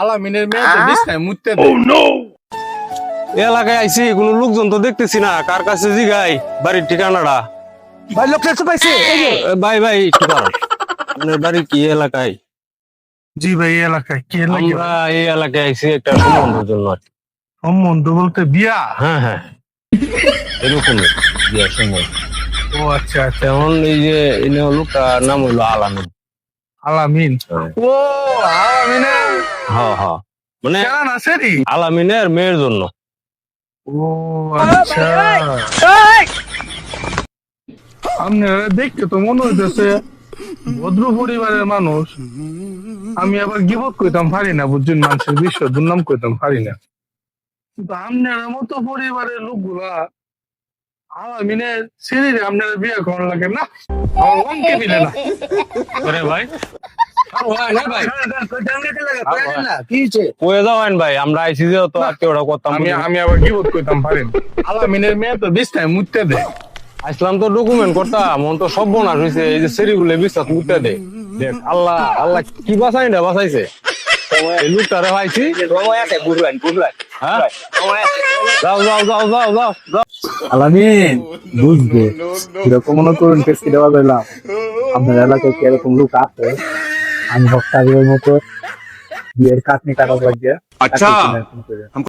আলামিনের মেয়ে তো বিছনায় মুততে দে। এই এলাকায় আইছি কোনো লোকজন তো দেখতেছি না। কার কাছে জিগাই? বাড়ির ঠিকানাটা? ভাই লোকটা তো পাইছে ভাই ভাই একটু। আপনার বাড়ি কি এলাকায়? জি ভাই এই এলাকায়। কে লাগে আমরা এই এলাকায় আইছি একটা সম্বন্ধের জন্য। সম্বন্ধ বলতে বিয়া? হ্যাঁ হ্যাঁ। এরকমই বিয়ের সম্বন্ধ। ও আচ্ছা আচ্ছা। তেমন এই যে নাম হইল আলামিন। আলামিন? হ্যাঁ। ও আলামিনের হ্যাঁ হ্যাঁ মানে কেন আলামিনের মেয়ের জন্য। ও আচ্ছা। আপনারা দেখতে তো মনে হইতেছে ভদ্র পরিবারের মানুষ। আমি আবার গিবত কইতাম পারি না বুঝছেন? মানুষের বিশ্ব দুর্নাম কইতাম পারি না। কিন্তু আপনার মতো পরিবারের লোকগুলা আলামিনের ছেড়ে আপনারা বিয়ে করার লাগে না। আমার মনকে দিলে না। ভাই কি হয়েছে কয়ে যাওয়েন ভাই। আমরা আইছি যে তো আর কেউ করতাম আমি আমি আবার গিবত কইতাম পারি না আলামিনের মেয়ে তো বিছনায় মুততে দেয় আসলাম তো ডকুমেন্ট করতাম মন তো সব বোনাস হয়েছে এই যে সেরিগুলো বিশ্বাস দে। দেখ আল্লাহ আল্লাহ কি বাঁচাই না বাঁচাইছে? পাইছি। হ্যাঁ? যাও যাও যাও যাও যাও যাও। আলামিন বুঝবে এরকম মনে করুন টেস্টি দেওয়া আপনার এলাকায় কি এরকম লোক আছে? আমি হক কাজের মতো বিয়ের কাটনি কাটা লাগবে। আচ্ছা।